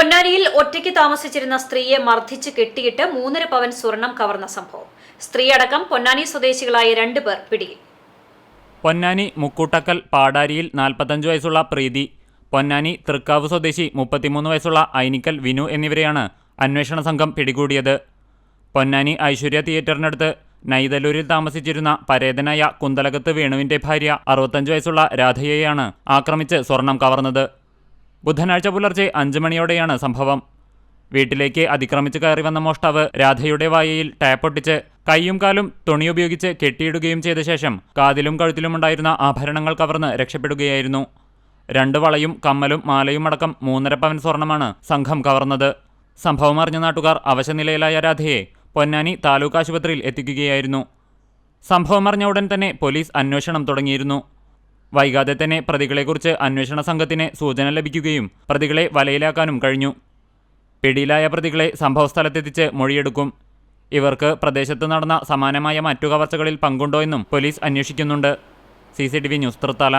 പൊന്നാനിയിൽ ഒറ്റയ്ക്ക് താമസിച്ചിരുന്ന സ്ത്രീയെ മർദ്ദിച്ച് കെട്ടിയിട്ട് മൂന്നര പവൻ സ്വർണം കവർന്ന സംഭവം. സ്ത്രീ അടക്കം പൊന്നാനി സ്വദേശികളായ രണ്ടുപേർ പിടിയിൽ. പൊന്നാനി മുക്കൂട്ടക്കൽ പാടാരിയിൽ നാൽപ്പത്തഞ്ച് വയസ്സുള്ള പ്രീതി പൊന്നാനി തൃക്കാവ് സ്വദേശി മുപ്പത്തിമൂന്ന് വയസ്സുള്ള ഐനിക്കൽ വിനു എന്നിവരെയാണ് അന്വേഷണ സംഘം പിടികൂടിയത്. പൊന്നാനി ഐശ്വര്യ തിയേറ്ററിനടുത്ത് നൈതലൂരിൽ താമസിച്ചിരുന്ന പരേതനായ കുന്തലകത്ത് വേണുവിന്റെ ഭാര്യ അറുപത്തഞ്ച് വയസ്സുള്ള രാധയെയാണ് ആക്രമിച്ച് സ്വർണം കവർന്നത്. ബുധനാഴ്ച പുലർച്ചെ അഞ്ച് മണിയോടെയാണ് സംഭവം. വീട്ടിലേക്ക് അതിക്രമിച്ച് കയറി വന്ന മോഷ്ടാവ് രാധയുടെ വായയിൽ ടാപ്പൊട്ടിച്ച് കൈയും കാലും തുണി ഉപയോഗിച്ച് കെട്ടിയിടുകയും ചെയ്ത ശേഷം കാതിലും കഴുത്തിലുമുണ്ടായിരുന്ന ആഭരണങ്ങൾ കവർന്ന് രക്ഷപ്പെടുകയായിരുന്നു. രണ്ട് വളയും കമ്മലും മാലയും അടക്കം മൂന്നര പവൻ സ്വർണമാണ് സംഘം കവർന്നത്. സംഭവം അറിഞ്ഞ നാട്ടുകാർ അവശനിലയിലായ രാധയെ പൊന്നാനി താലൂക്ക് ആശുപത്രിയിൽ എത്തിക്കുകയായിരുന്നു. സംഭവം അറിഞ്ഞ ഉടൻ തന്നെ പോലീസ് അന്വേഷണം തുടങ്ങിയിരുന്നു. വൈകാതെ തന്നെ പ്രതികളെക്കുറിച്ച് അന്വേഷണ സംഘത്തിന് സൂചന ലഭിക്കുകയും പ്രതികളെ വലയിലാക്കാനും കഴിഞ്ഞു. പിടിയിലായ പ്രതികളെ സംഭവസ്ഥലത്തെത്തിച്ച് മൊഴിയെടുക്കും. ഇവർക്ക് പ്രദേശത്ത് നടന്ന സമാനമായ മറ്റു കവർച്ചകളിൽ പങ്കുണ്ടോ എന്നും പോലീസ് അന്വേഷിക്കുന്നുണ്ട്. C news Thrithala.